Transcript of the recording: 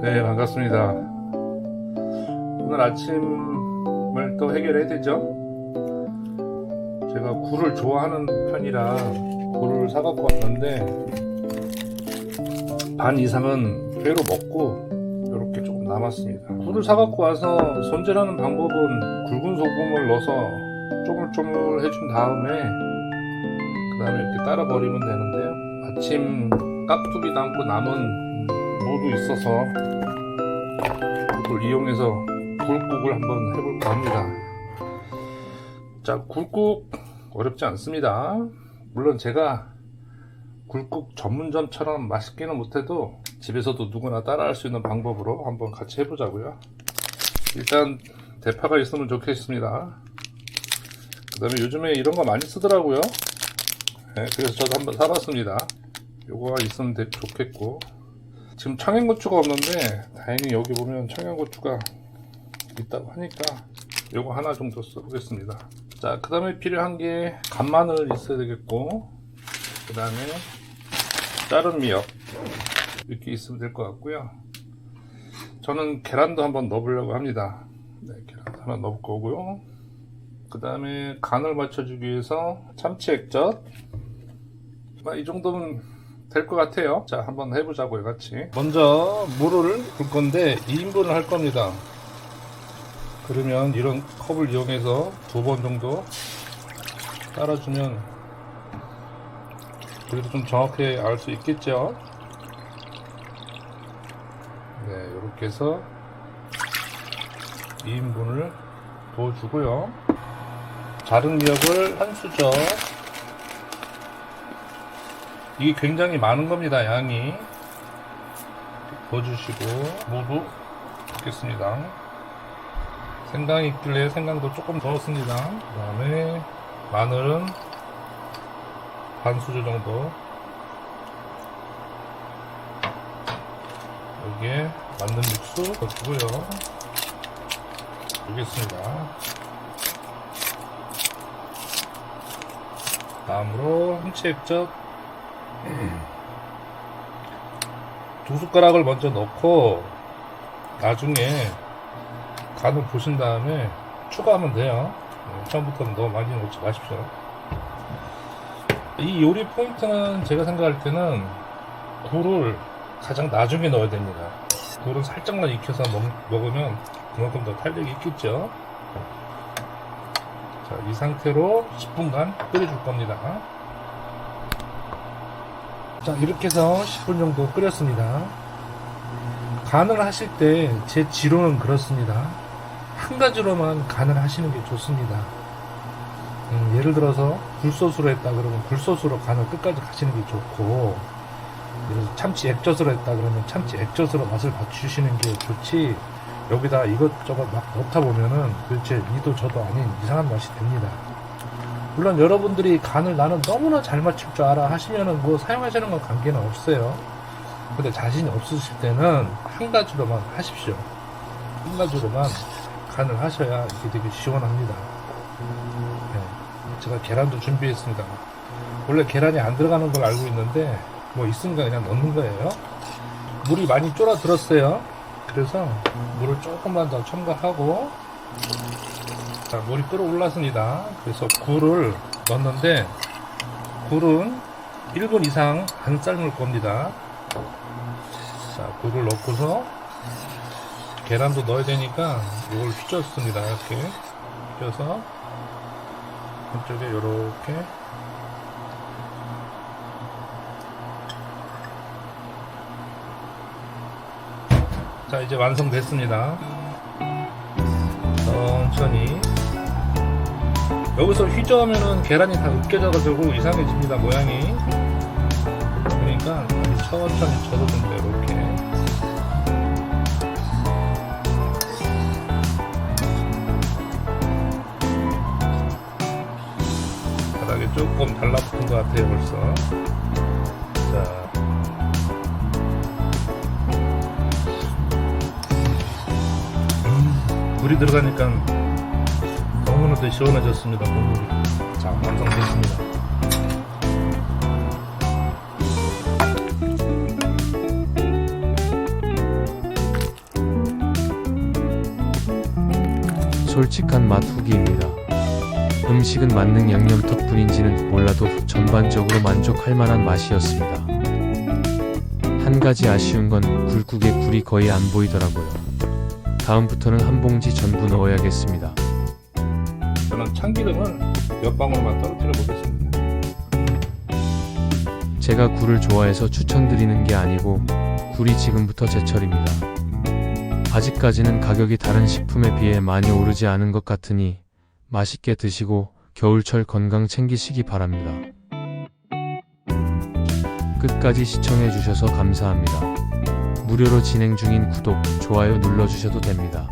네, 반갑습니다. 오늘 아침을 또 해결해야 되죠? 제가 굴을 좋아하는 편이라 굴을 사갖고 왔는데 반 이상은 회로 먹고 이렇게 조금 남았습니다. 굴을 사갖고 와서 손질하는 방법은 굵은 소금을 넣어서 쪼물쪼물 해준 다음에 그 다음에 이렇게 따라 버리면 되는데요. 아침 깍두기 담고 남은 무도 있어서 그걸 이용해서 굴국을 한번 해볼까 합니다. 자, 굴국 어렵지 않습니다. 물론 제가 굴국 전문점처럼 맛있게는 못해도 집에서도 누구나 따라할 수 있는 방법으로 한번 같이 해보자고요. 일단 대파가 있으면 좋겠습니다. 그 다음에 요즘에 이런 거 많이 쓰더라고요. 네, 그래서 저도 한번 사봤습니다. 요거가 있으면 되- 좋겠고 지금 청양고추가 없는데 다행히 여기 보면 청양고추가 있다고 하니까 요거 하나 정도 써보겠습니다. 자, 그 다음에 필요한 게 간마늘 있어야 되겠고 그 다음에 자른 미역 이렇게 있으면 될 것 같고요. 저는 계란도 한번 넣어보려고 합니다. 네, 계란 하나 넣을 거고요. 그 다음에 간을 맞춰주기 위해서 참치 액젓 아, 이 정도면 될 것 같아요. 자, 한번 해보자고요, 같이. 먼저 물을 붓 건데 2인분을 할 겁니다. 그러면 이런 컵을 이용해서 두 번 정도 따라주면 그래도 좀 정확히 알 수 있겠죠. 네, 이렇게 해서 2인분을 부어주고요. 자른 미역을 한 수저 이게 굉장히 많은 겁니다, 양이. 부어주시고, 무도 넣겠습니다. 생강이 있길래 생강도 조금 넣었습니다. 그 다음에 마늘은 반 수저 정도. 여기에 만든 육수 넣고요. 넣겠습니다. 다음으로 홍채 액젓 두 숟가락을 먼저 넣고 나중에 간을 보신 다음에 추가하면 돼요. 네, 처음부터는 너무 많이 넣지 마십시오. 이 요리 포인트는 제가 생각할 때는 굴을 가장 나중에 넣어야 됩니다. 굴은 살짝만 익혀서 먹, 먹으면 그만큼 더 탄력이 있겠죠. 자, 이 상태로 10분간 끓여줄 겁니다. 자, 이렇게 해서 10분 정도 끓였습니다. 간을 하실 때 제 지로는 그렇습니다. 한 가지로만 간을 하시는 게 좋습니다. 음, 예를 들어서 굴소스로 했다 그러면 굴소스로 간을 끝까지 가시는 게 좋고, 그래서 참치 액젓으로 했다 그러면 참치 액젓으로 맛을 맞추시는 게 좋지, 여기다 이것저것 막 넣다 보면은 도대체 이도 저도 아닌 이상한 맛이 됩니다. 물론 여러분들이 간을 나는 너무나 잘 맞출 줄 알아 하시면은 뭐 사용하시는 건 관계는 없어요. 근데 자신이 없으실 때는 한 가지로만 하십시오. 한 가지로만 간을 하셔야 이게 되게 시원합니다. 네. 제가 계란도 준비했습니다. 원래 계란이 안 들어가는 걸 알고 있는데 뭐 있으니까 그냥 넣는 거예요. 물이 많이 쫄아 들었어요. 그래서 물을 조금만 더 첨가하고 자, 물이 끓어올랐습니다. 그래서 굴을 넣었는데 굴은 1분 이상 안 삶을 겁니다. 자, 굴을 넣고서 계란도 넣어야 되니까 이걸 휘젓습니다. 이렇게 휘어서 한쪽에 이렇게 자, 이제 완성됐습니다. 천천히. 여기서 휘저으면은 계란이 다 으깨져가지고 이상해집니다 모양이. 그러니까 천천히 저어준다 이렇게. 바닥에 조금 달라붙은 것 같아요 벌써. 자. 물이 들어가니까 상태 시원해졌습니다. 공급이. 자, 완성됐습니다. 솔직한 맛 후기입니다. 음식은 만능 양념 덕분인지는 몰라도 전반적으로 만족할 만한 맛이었습니다. 한 가지 아쉬운 건 굴국의 굴이 거의 안 보이더라고요. 다음부터는 한 봉지 전부 넣어야겠습니다. 저는 참기름을 몇 방울만 떨어뜨려 보겠습니다. 제가 굴을 좋아해서 추천드리는 게 아니고 굴이 지금부터 제철입니다. 아직까지는 가격이 다른 식품에 비해 많이 오르지 않은 것 같으니 맛있게 드시고 겨울철 건강 챙기시기 바랍니다. 끝까지 시청해 주셔서 감사합니다. 무료로 진행 중인 구독, 좋아요 눌러주셔도 됩니다.